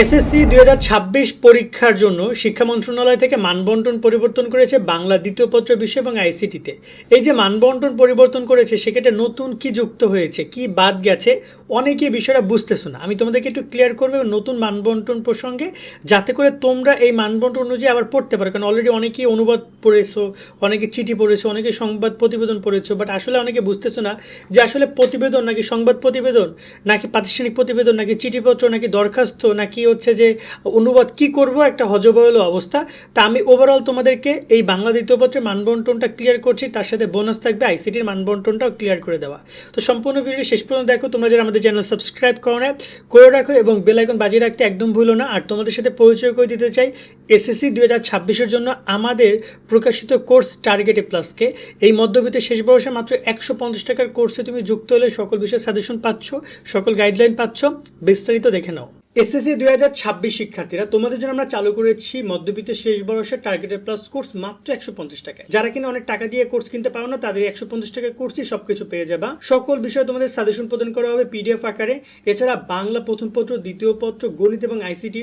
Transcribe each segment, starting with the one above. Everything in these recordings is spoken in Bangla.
এসএসসি দুই হাজার ছাব্বিশ পরীক্ষার জন্য শিক্ষা মন্ত্রণালয় থেকে মানবন্টন পরিবর্তন করেছে বাংলা দ্বিতীয় পত্র বিষয় এবং আইসিটিতে। এই যে মানবন্টন পরিবর্তন করেছে, সেক্ষেত্রে নতুন কি যুক্ত হয়েছে, কি বাদ গেছে অনেকে বিষয়টা বুঝতেছো না। আমি তোমাদেরকে একটু ক্লিয়ার করব নতুন মানবন্টন প্রসঙ্গে, যাতে করে তোমরা এই মানবন্টন অনুযায়ী আবার পড়তে পারো। কারণ অলরেডি অনেকেই অনুবাদ পড়েছো, অনেকে চিঠি পড়েছো, অনেকে সংবাদ প্রতিবেদন পড়েছো বাট আসলে অনেকে বুঝতেছো না যে আসলে প্রতিবেদন নাকি সংবাদ প্রতিবেদন, নাকি প্রাতিষ্ঠানিক প্রতিবেদন, নাকি চিঠিপত্র, নাকি দরখাস্ত, নাকি হচ্ছে যে অনুবাদ কি করব, একটা হজবরল অবস্থা। তা আমি ওভারঅল তোমাদেরকে এই বাংলা দ্বিতীয়পত্রের মানবন্টনটা ক্লিয়ার করছি, তার সাথে বোনাস থাকবে আইসিটির মানবন্টনটাও ক্লিয়ার করে দেওয়া। তো সম্পূর্ণ ভিডিও শেষ পর্যন্ত দেখো, তোমরা যারা আমাদের চ্যানেল সাবস্ক্রাইব করো না, করে রাখো এবং বেলাইকন বাজিয়ে রাখতে একদম ভুলো না। আর তোমাদের সাথে পরিচয় করে দিতে চাই এসএসসি দু হাজার ছাব্বিশের জন্য আমাদের প্রকাশিত কোর্স টার্গেটে প্লাসকে এই মধ্যবিত্তে শেষ বয়সে মাত্র একশো পঞ্চাশ টাকার কোর্সে তুমি যুক্ত হলে সকল বিষয়ে সাজেশন পাচ্ছ, সকল গাইডলাইন পাচ্ছ। বিস্তারিত দেখে নাও। এসএসসি দুই হাজার ছাব্বিশ শিক্ষার্থীরা, তোমাদের জন্য আমরা চালু করেছি মধ্যবিত্তের শেষ বয়সের টার্গেটেড প্লাস কোর্স মাত্র একশো পঞ্চাশ টাকা যারা কিনা অনেক টাকা দিয়ে কোর্স কিনতে পারো না, তাদের একশো পঞ্চাশ টাকা কোর্সই সবকিছু পেয়ে যাবা। সকল বিষয়ে তোমাদের সাজেশন প্রদান করা হবে পিডিএফ আকারে। এছাড়া বাংলা প্রথম পত্র, দ্বিতীয় পত্র, গণিত এবং আইসিটি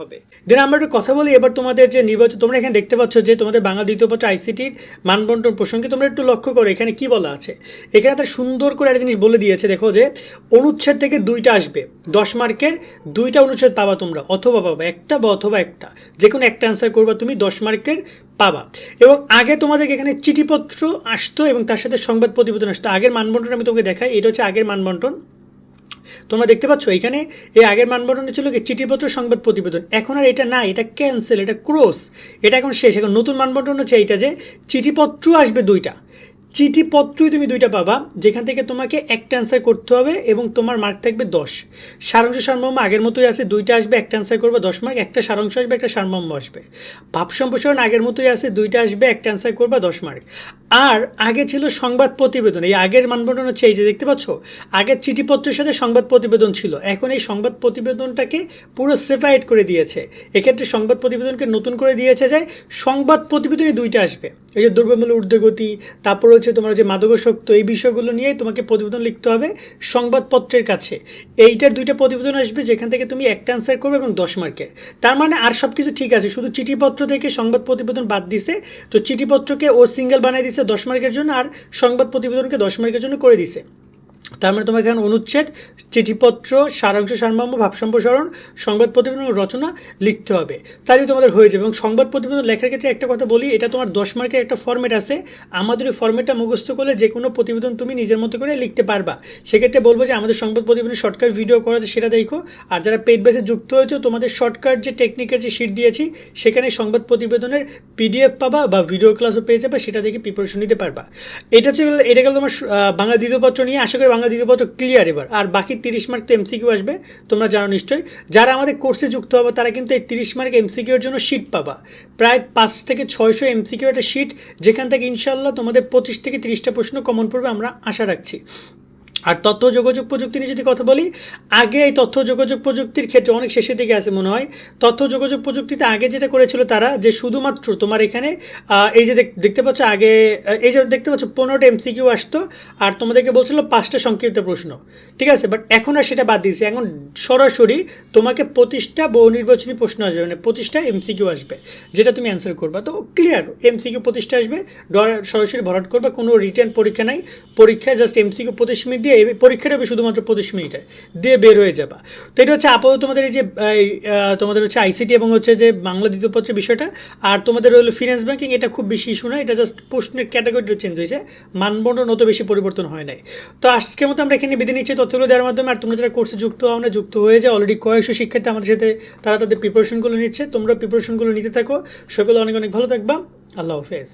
হবে। দেন আমরা একটু কথা বলি, এবার তোমাদের যে নির্বাচন, তোমরা এখানে দেখতে পাচ্ছ যে তোমাদের বাংলা দ্বিতীয় পত্র আইসিটির মানবন্টন প্রসঙ্গে তোমরা একটু লক্ষ্য করো, এখানে কি বলা আছে? এখানে একটা সুন্দর করে একটা জিনিস বলে দিয়েছে, দেখো যে অনুচ্ছেদ থেকে দুইটা আসবে। দশ মার্কের দুইটা অনুচ্ছেদ পাবা তোমরা, অথবা পাবা, একটা বা অথবা একটা। যে কোনো একটা অ্যান্সার করবা তুমি, দশ মার্কের পাবা। এবং আগে তোমাদেরকে এখানে চিঠিপত্র আসতো এবং তার সাথে সংবাদ প্রতিবেদন আসতো। আগের মানবন্টন আমি তোমাকে দেখাই, এটা হচ্ছে আগের মানবন্টন তোমরা দেখতে পাচ্ছ, এখানে এই আগের মানবন্টনে ছিল কি, চিঠিপত্র সংবাদ প্রতিবেদন। এখন আর এটা নাই, এটা ক্যান্সেল এটা ক্রস এটা এখন শেষ। এখন নতুন মানবন্টন হচ্ছে এইটা যে, চিঠিপত্র আসবে দুইটা। চিঠিপত্রই তুমি দুইটা পাবা, যেখান থেকে তোমাকে একটা অ্যান্সার করতে হবে এবং তোমার মার্ক থাকবে দশ। সারাংশ সারমর্ম আগের মতোই আছে, দুইটা আসবে, একটা অ্যান্সার করবে দশ মার্ক একটা সারাংশ আসবে, একটা সারমর্ম আসবে। ভাব সম্প্রসারণ আগের মতোই আছে, দুইটা আসবে, একটা অ্যান্সার করবে দশ মার্ক আর আগে ছিল সংবাদ প্রতিবেদন। এই আগের মানবন্টন হচ্ছে এই যে দেখতে পাচ্ছ? আগের চিঠিপত্রের সাথে সংবাদ প্রতিবেদন ছিল। এখন এই সংবাদ প্রতিবেদনটাকে পুরো সেপারেট করে দিয়েছে। এক্ষেত্রে সংবাদ প্রতিবেদনকে নতুন করে দিয়েছে যে সংবাদ প্রতিবেদনই দুইটা আসবে। এই যে দ্রব্যমূল্য, ঊর্ধ্বগতি, তারপর হচ্ছে তোমার যে মাদকাসক্ত, এই বিষয়গুলো নিয়ে তোমাকে প্রতিবেদন লিখতে হবে সংবাদপত্রের কাছে। এইটার দুইটা প্রতিবেদন আসবে যেখান থেকে তুমি একটা অ্যান্সার করবে এবং দশ মার্কের। তার মানে আর সব কিছু ঠিক আছে, শুধু চিঠিপত্র থেকে সংবাদ প্রতিবেদন বাদ দিছে। তো চিঠিপত্রকে ও সিঙ্গেল বানিয়ে দিছে দশ মার্কের জন্য আর সংবাদ প্রতিবেদনকে দশ মার্কের জন্য করে দিছে। তার মানে তোমাকে এখানে অনুচ্ছেদ, চিঠিপত্র, সারাংশ, সারমর্ম, ভাব সম্প্রসারণ, সংবাদ প্রতিবেদন রচনা লিখতে হবে। তাহলেই তোমাদের হয়ে যাবে। এবং সংবাদ প্রতিবেদন লেখার ক্ষেত্রে একটা কথা বলি, এটা তোমার দশ মার্কের একটা ফর্মেট আছে। আমাদের ওই ফর্মেটটা মুখস্থ করলে যে কোনো প্রতিবেদন তুমি নিজের মতো করে লিখতে পারবা। সেক্ষেত্রে বলব যে আমাদের সংবাদ প্রতিবেদন শর্টকাট ভিডিও করা আছে, সেটা দেখো। আর যারা পেড বেসে যুক্ত হয়েছে, তোমাদের শর্টকাট যে টেকনিকের যে শিট দিয়েছি, সেখানে সংবাদ প্রতিবেদনের পিডিএফ পাবা বা ভিডিও ক্লাসও পেয়ে যাবে, সেটা দেখে প্রিপারেশন নিতে পারবা। এটা হচ্ছে এটা গেল তোমার বাংলা দ্বিতীয় পত্র নিয়ে। আশা করি বাংলা দ্বিতীয় পত্র ক্লিয়ার এবার। আর বাকি তিরিশ মার্ক তো এমসিকিউ আসবে, তোমরা জানো নিশ্চয়ই। যারা আমাদের কোর্সে যুক্ত হবে, তারা কিন্তু এই তিরিশ মার্ক এমসিকিউর জন্য শিট পাবা। প্রায় পাঁচ থেকে ছয়শো এমসিকিউ একটা শিট যেখান থেকে ইনশাল্লাহ তোমাদের পঁচিশ থেকে তিরিশটা প্রশ্ন কমন পড়বে, আমরা আশা রাখছি। আর তথ্য যোগাযোগ প্রযুক্তি নিয়ে যদি কথা বলি, আগে এই তথ্য যোগাযোগ প্রযুক্তির ক্ষেত্রে অনেক শেষের দিকে আছে মনে হয়। তথ্য যোগাযোগ প্রযুক্তিতে আগে যেটা করেছিল তারা যে শুধুমাত্র তোমার এখানে এই যে দেখতে পাচ্ছ আগে এই যে দেখতে পাচ্ছ পনেরোটা এমসিকিউ আসতো, আর তোমাদেরকে বলছিল পাঁচটা সংক্ষিপ্ত প্রশ্ন। ঠিক আছে? বাট এখন আর সেটা বাদ দিয়েছে। এখন সরাসরি তোমাকে পঁচিশটা বহু নির্বাচনী প্রশ্ন আসবে মানে পঁচিশটা এমসিকিউ আসবে, যেটা তুমি অ্যান্সার করবা। তো ক্লিয়ার এমসিকিউ পঁচিশটা আসবে। সরাসরি ভরাট করবে, কোনো রিটার্ন পরীক্ষা নাই। পরীক্ষায় জাস্ট এমসিকিউ পঁচিশ মিনিট দিয়ে এই পরীক্ষাটা হবে শুধুমাত্র পঁচিশ মিনিটে, দিয়ে বের হয়ে যাবা। তো এটা হচ্ছে আপাতত তোমাদের এই যে তোমাদের হচ্ছে আইসিটি এবং হচ্ছে যে বাংলা দ্বিতীয়পত্রের বিষয়টা, আর তোমাদের হলো ফিনান্স ব্যাঙ্কিং এটা খুব বেশি ইস্যু না এটা জাস্ট প্রশ্নের ক্যাটাগরিটা চেঞ্জ হয়েছে মানবন্টন অত বেশি পরিবর্তন হয় নাই। তো আজকের মতো আমরা এখানে বেঁধে নিচ্ছি, তথ্যগুলো দেওয়ার মাধ্যমে, আর তোমরা যারা কোর্সে যুক্ত হও না, যুক্ত হয়ে যায় অলরেডি কয়েকশো শিক্ষার্থী আমাদের সাথে, তারা তাদের প্রিপারেশনগুলো নিচ্ছে, তোমরা প্রিপারেশনগুলো নিতে থাকো, সকলে অনেক অনেক ভালো থাকবা, আল্লাহ হাফেজ।